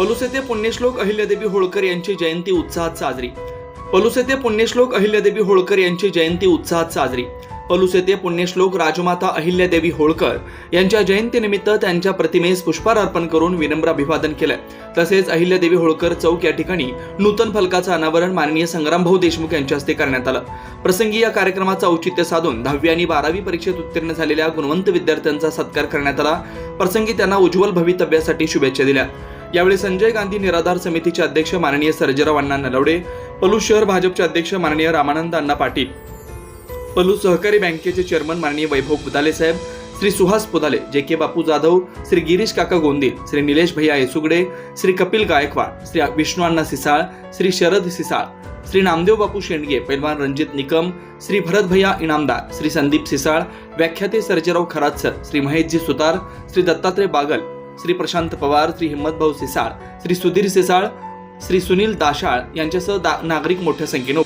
पलूस येथे पुण्यश्लोक अहिल्यादेवी होळकर यांची जयंती उत्साहात साजरी. पलूस येथे पुण्यश्लोक अहिल्यादेवी होळकर यांची जयंती उत्साहात साजरी. पलूस येथे पुण्यश्लोक राजमाता अहिल्यादेवी होळकर यांच्या जयंतीनिमित्त त्यांच्या प्रतिमेस पुष्पार अर्पण करून विनम्र अभिवादन केलं. तसेच अहिल्यादेवी होळकर चौक या ठिकाणी नूतन फलकाचं अनावरण माननीय संग्रामभाऊ देशमुख यांच्या हस्ते करण्यात आलं. प्रसंगी या कार्यक्रमाचं औचित्य साधून दहावी आणि बारावी परीक्षेत उत्तीर्ण झालेल्या गुणवंत विद्यार्थ्यांचा सत्कार करण्यात आला. प्रसंगी त्यांना उज्ज्वल भवितव्यासाठी शुभेच्छा दिल्या. यावेळी संजय गांधी निराधार समितीचे अध्यक्ष माननीय सर्जेराव अण्णा नलवडे पलू शहर भाजपचे अध्यक्ष माननीय रामानंद अण्णा पाटील पलू सहकारी बँकेचे चेअरमन माननीय वैभव पुदाले साहेब श्री सुहास पुदाले जे के बापू जाधव श्री गिरीश काका गोंदी श्री निलेश भैया येसुगडे श्री कपिल गायकवाड श्री विष्णू अण्णा सिसाळ श्री शरद सिसाळ श्री नामदेव बापू शेंडगे पैलवान रणजित निकम श्री भरत भैया इनामदार श्री संदीप सिसाळ व्याख्याते सर्जेराव खरातसर श्री महेशजी सुतार श्री दत्तात्रय बागल श्री प्रशांत पवार श्री हिम्मतभाऊ सिसाळ श्री सुधीर सिसाळ श्री सुनील दाशाळ यांच्यासह दा- नागरिक मोठ्या संख्येनं